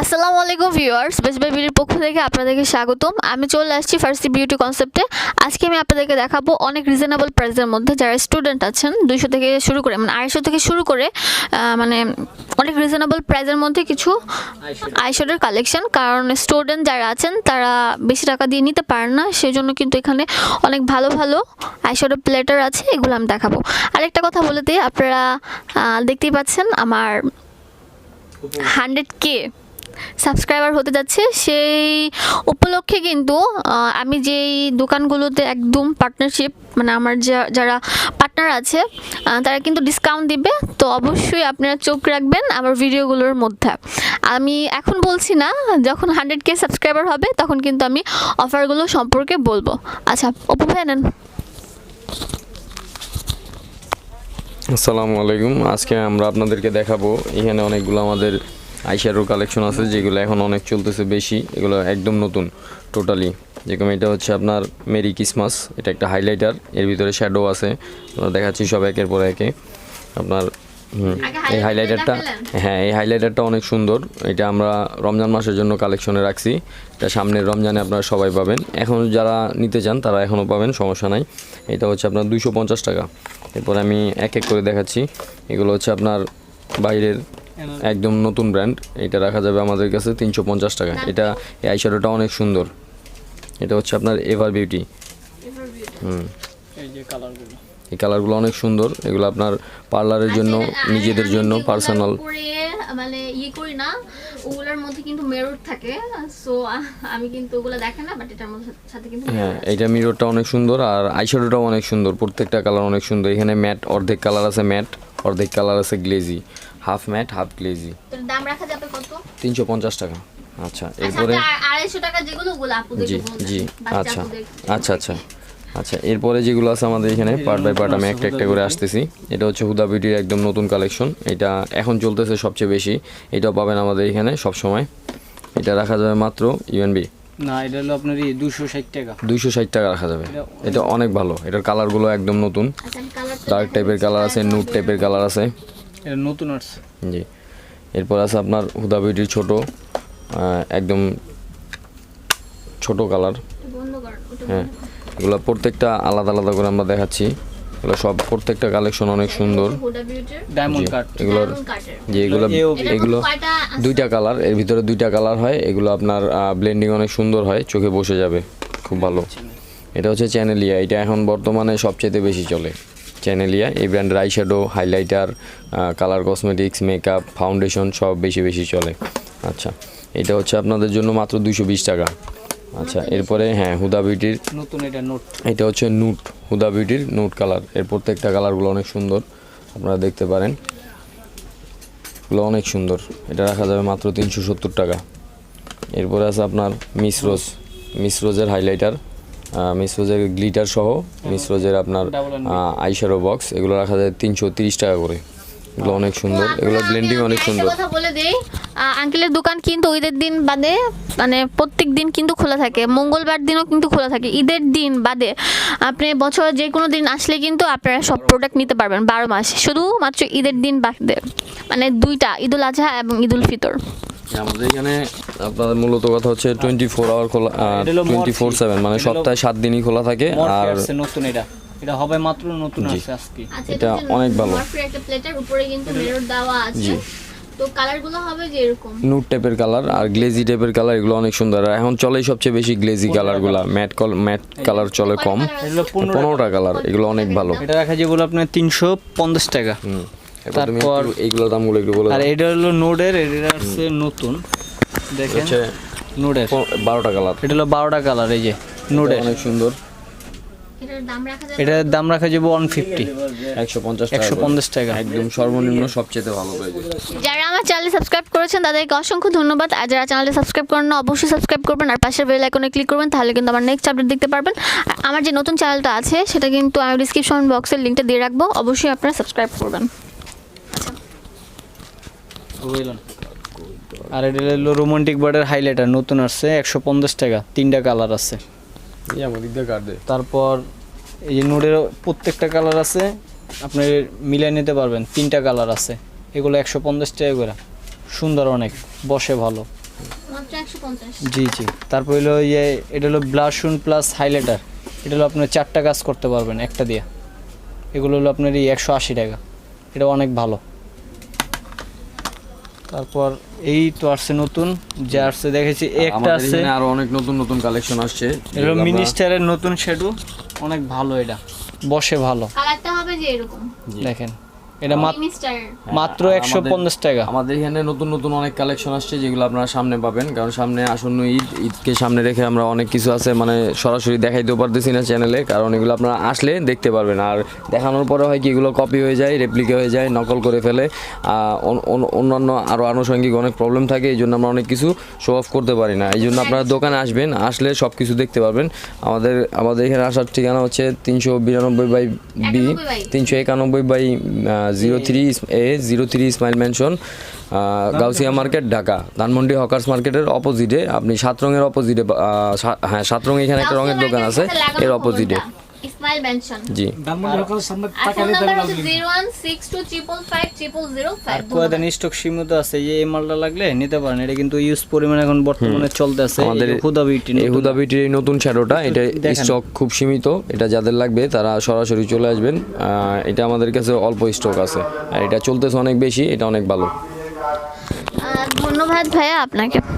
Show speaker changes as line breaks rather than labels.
আসসালামু আলাইকুম ভিউয়ার্স, বেশ বাই বিউটির পক্ষ থেকে আপনাদেরকে স্বাগতম। আমি চলে আসছি ফার্স্ট বিউটি কনসেপ্টে। আজকে আমি আপনাদেরকে দেখাবো অনেক রিজনেবল প্রাইসের মধ্যে যারা স্টুডেন্ট আছেন, দুইশো থেকে শুরু করে মানে আড়াইশো থেকে শুরু করে মানে অনেক রিজনেবল প্রাইসের মধ্যে কিছু আইশ্যাডোর কালেকশন কারণ স্টুডেন্ট যারা আছেন, তারা বেশি টাকা দিয়ে নিতে পারেন না সেই জন্য কিন্তু এখানে অনেক ভালো ভালো আইশ্যাডো প্লেটার আছে, এগুলো আমি দেখাবো। আরেকটা কথা বলে দিই, আপনারা দেখতেই পাচ্ছেন আমার হান্ড্রেড কে সাবস্ক্রাইবার হতে যাচ্ছে। সেই উপলক্ষে কিন্তু আমি যেই দোকানগুলোতে একদম পার্টনারশিপ মানে আমার যারা পার্টনার আছে তারা কিন্তু ডিসকাউন্ট দিবে। তো অবশ্যই আপনারা চোখ রাখবেন আমার ভিডিওগুলোর মধ্যে। আমি এখন বলছি না, যখন হান্ড্রেড কে সাবস্ক্রাইবার হবে, তখন কিন্তু আমি অফারগুলো সম্পর্কে বলব। আচ্ছা অপু ভাই নেন।
আসসালামু আলাইকুম। আজকে আমরা আপনাদেরকে দেখাবো, এখানে অনেকগুলো আমাদের আইশ্যাডোর কালেকশন আছে যেগুলো এখন অনেক চলতেছে বেশি। এগুলো একদম নতুন টোটালি যেরকম এটা হচ্ছে আপনার মেরি ক্রিসমাস এটা একটা হাইলাইটার এর ভিতরে শ্যাডো আছে। আমরা দেখাচ্ছি সব একের পর একে। আপনার এই হাইলাইটারটা হ্যাঁ এই হাইলাইটারটা অনেক সুন্দর। এটা আমরা রমজান মাসের জন্য কালেকশনে রাখছি। এটা সামনের রমজানে আপনারা সবাই পাবেন। এখন যারা নিতে চান তারা এখনও পাবেন সমস্যা নাই। এটা হচ্ছে আপনার দুশো পঞ্চাশ টাকা। এরপর আমি এক এক করে দেখাচ্ছি। এগুলো হচ্ছে আপনার বাইরের একদম নতুন ব্র্যান্ড। এটা রাখা যাবে আমাদের কাছে তিনশো পঞ্চাশ টাকা। এটা এই আইশ্যাডোটা অনেক সুন্দর। এটা হচ্ছে আপনার এভার বিউটি হুম।
এই কালারগুলো
অনেক সুন্দর। এগুলো আপনার পার্লারের জন্য নিজেদের জন্য পার্সোনাল
মানে ইয়ে করি না ওগুলোর মধ্যে কিন্তু মেরুট থাকে। সো আমি কিন্তু ওগুলো দেখে না বাট এটার মধ্যে সাথে কিন্তু
হ্যাঁ এইটা মিররটা অনেক সুন্দর আর আইশ্যাডোটাও অনেক সুন্দর। প্রত্যেকটা কালার অনেক সুন্দর। এখানে ম্যাট অর্ধেক কালার আছে ম্যাট অর্ধেক কালার আছে glazy half matte half glazy
তোর দাম রাখা যাবে কত?
তিনশো পঞ্চাশ টাকা। আচ্ছা
আচ্ছা
এরপরে
আপনি আ- আড়াইশো টাকা যেগুলো ওগুলো
জি জি আচ্ছা আচ্ছা আচ্ছা। আচ্ছা এরপরে যেগুলো আছে আমাদের এখানে পার্ট বাই পার্ট আমি একটা একটা করে আসতেছি। এটা হচ্ছে হুদা বিউটির একদম নতুন কালেকশন এটা এখন চলতেছে সবচেয়ে বেশি। এটাও পাবেন আমাদের এখানে সব সময় এটা রাখা যাবে মাত্র ইউএনবি
না এটা হলো আপনার দুশো ষাট টাকা।
দুইশো ষাট টাকা রাখা যাবে। এটা অনেক ভালো। এটার কালারগুলো একদম নতুন।
আচ্ছা,
ডার্ক টাইপের কালার আছে নুট টাইপের কালার আছে।
এটা নতুন আসছে
জি। এরপর আছে আপনার হুদা বিউটির ছোট একদম ছোট কালার হ্যাঁ এগুলো প্রত্যেকটা আলাদা আলাদা করে আমরা দেখাচ্ছি। এগুলো সব প্রত্যেকটা কালেকশন অনেক সুন্দর।
ডায়মন্ড কাট
এগুলোর
ডায়মন্ড
যে এগুলো এগুলো দুইটা কালারের ভিতরে দুইটা কালার হয়। এগুলো আপনার ব্লেন্ডিং অনেক সুন্দর হয় চোখে বসে যাবে। খুব ভালো। এটা হচ্ছে চ্যানেলিয়া এটা এখন বর্তমানে সবচেয়ে বেশি চলে। চ্যানেলিয়া এই ব্র্যান্ডের eyeshadow highlighter colour cosmetics makeup foundation সব বেশি বেশি চলে। আচ্ছা এটা হচ্ছে আপনাদের জন্য মাত্র দুশো বিশ টাকা। আচ্ছা এরপরে হ্যাঁ হুদা বিউটির
নতুন এটা নোট
এটা হচ্ছে নুট হুদা বিউটির নোট কালারের প্রত্যেকটা কালারগুলো অনেক সুন্দর আপনারা দেখতে পারেন। এগুলো অনেক সুন্দর। এটা রাখা যাবে মাত্র তিনশো সত্তর টাকা। এরপরে আছে আপনার মিস রোজ মিস রোজের হাইলাইটার মিস রোজের গ্লিটার সহ মিস রোজের আপনার আইশ্যাডো বক্স এগুলো রাখা যায় তিনশো তিরিশ টাকা করে। এগুলো অনেক সুন্দর এগুলো ব্লেন্ডিং অনেক সুন্দর।
কথা বলে দেই আঙ্কেলের দোকান কিন্তু ঈদের দিন বাদে মানে প্রত্যেক দিন কিন্তু খোলা থাকে। মঙ্গলবার দিনও কিন্তু খোলা থাকে। ঈদের দিন বাদে আপনি বছর যে কোনো দিন আসলে কিন্তু আপনারা সব প্রোডাক্ট নিতে পারবেন বারো মাস। শুধু মাত্র ঈদের দিন বাদে মানে দুইটা ঈদুল আজহা এবং ঈদুল ফিতর।
আমাদের এখানে আপনাদের মূলত কথা হচ্ছে টোয়েন্টি ফোর আওয়ার খোলা টোয়েন্টি ফোর সেভেন মানে সপ্তাহে সাত দিনই খোলা থাকে আর
নতুন এটা। এটা হবে মাত্র নতুন
জি।
আসছে আজকে।
আচ্ছা
এটা অনেক ভালো।
একটা প্লেটের উপরে কিন্তু মেরর দেওয়া আছে।
জি।
তো কালারগুলো হবে যে এরকম?
নুট টাইপের কালার আর গ্লেজি টাইপের কালার এগুলো অনেক সুন্দর। আর এখন চলে সবচেয়ে বেশি গ্লেজি কালারগুলো ম্যাট কল ম্যাট কালার চলে কম। পনেরোটা কালার এগুলো অনেক ভালো।
এটা রাখা যেগুলো আপনার তিনশো পঞ্চাশ টাকা। তারপর-
এইগুলোর দামগুলো একটু বলে
আর এটা হলো নোডের এটা আসছে নতুন। দেখেন
হচ্ছে
নোডের
বারোটা কালার।
এটা হলো বারোটা কালার এই যে নোডের
অনেক সুন্দর।
এটার দাম রাখা যাবে
এটার দাম রাখা যাবে ওয়ান ফিফটি
একশো পঞ্চাশ
একশো পঞ্চাশ টাকা।
একদম সর্বনিম্ন সবচেয়ে ভালো প্রাইজে।
যারা আমার চ্যানেল সাবস্ক্রাইব করেছেন তাদেরকে অসংখ্য ধন্যবাদ। আর যারা চ্যানেলটি সাবস্ক্রাইব করেন না অবশ্যই সাবস্ক্রাইব করবেন। আর পাশের বেল আইকনে ক্লিক করবেন তাহলে কিন্তু আমার নেক্সট আপডেট দেখতে পারবেন। আর আমার যে নতুন চ্যানেলটা আছে সেটা কিন্তু আমি ডিসক্রিপশন বক্সের লিঙ্কটা দিয়ে রাখব। অবশ্যই আপনারা সাবস্ক্রাইব করবেন।
বুঝলেন আর এটা হলো রোমান্টিক বার্ডের হাইলাইটার নতুন আসছে একশো পঞ্চাশ টাকা তিনটা কালার আছে। তারপর এই যে নোডের প্রত্যেকটা কালার আছে আপনি মিলিয়ে নিতে পারবেন তিনটা কালার আছে। এগুলো একশো পঞ্চাশ টাকা করে। সুন্দর অনেক বসে ভালো। জি জি। তারপর হলো ইয়ে এটা হলো ব্লাশুন প্লাস হাইলাইটার এটা হলো আপনার চারটা কাজ করতে পারবেন একটা দিয়ে। এগুলো হলো আপনার এই একশো আশি টাকা। এটা অনেক ভালো। তারপর এই তো আসছে নতুন যে আসছে দেখেছি একটা আছে।
আর অনেক নতুন নতুন কালেকশন আসছে। এরকম
মিনিস্টারের নতুন শেডু অনেক ভালো এটা বসে ভালো।
কালারটা হবে যে এরকম।
দেখেন। এটা মাত্র মাত্র একশো পঞ্চাশ টাকা।
আমাদের এখানে নতুন নতুন অনেক কালেকশন আসছে যেগুলো আপনারা সামনে পাবেন। কারণ সামনে আসন্ন ঈদ ঈদকে সামনে রেখে আমরা অনেক কিছু আছে মানে সরাসরি দেখাইতেও পারতেছি না চ্যানেলে কারণ এগুলো আপনারা আসলে দেখতে পারবেন। আর দেখানোর পরে হয় কি এগুলো কপি হয়ে যায় রেপ্লিকা হয়ে যায় নকল করে ফেলে। অন- অন- অন্যান্য আরও আনুষঙ্গিক অনেক প্রবলেম থাকে এই জন্য আমরা অনেক কিছু শো অফ করতে পারি না। এই জন্য আপনারা দোকানে আসবেন আসলে সব কিছু দেখতে পারবেন। আমাদের আমাদের এখানে আসার ঠিকানা হচ্ছে তিনশো বিরানব্বই বাই বি তিনশো একানব্বই by zero three A zero three smile mansion Gausia market Dhaka. Dhanmondi hawkers মার্কেটের অপোজিটে আপনি সাত রঙের অপোজিটে হ্যাঁ সাত রঙে এখানে একটা রঙের দোকান আছে এর অপোজিটে
ইসমাইল মেনশন
জি।
ধানমন্ডি হকার সামনে দিতে
নাম্বার হচ্ছে zero one six two triple five triple zero five
কয়েকদিন স্টক সীমিত আছে এই এই মালটা লাগলে নিতে পারেন। এটা কিন্তু ইউজ পরিমাণ এখন বর্তমানে চলতে আছে
আমাদের
হুদা বিউটি
এই হুদা বিটির এই নতুন শ্যাডোটা এটা স্টক খুব সীমিত এটা যাদের লাগবে তারা সরাসরি চলে আসবেন। এটা আমাদের কাছে অল্প স্টক আছে আর এটা চলতেছে অনেক বেশি এটা অনেক ভালো।
ধন্যবাদ ভাইয়া আপনাকে।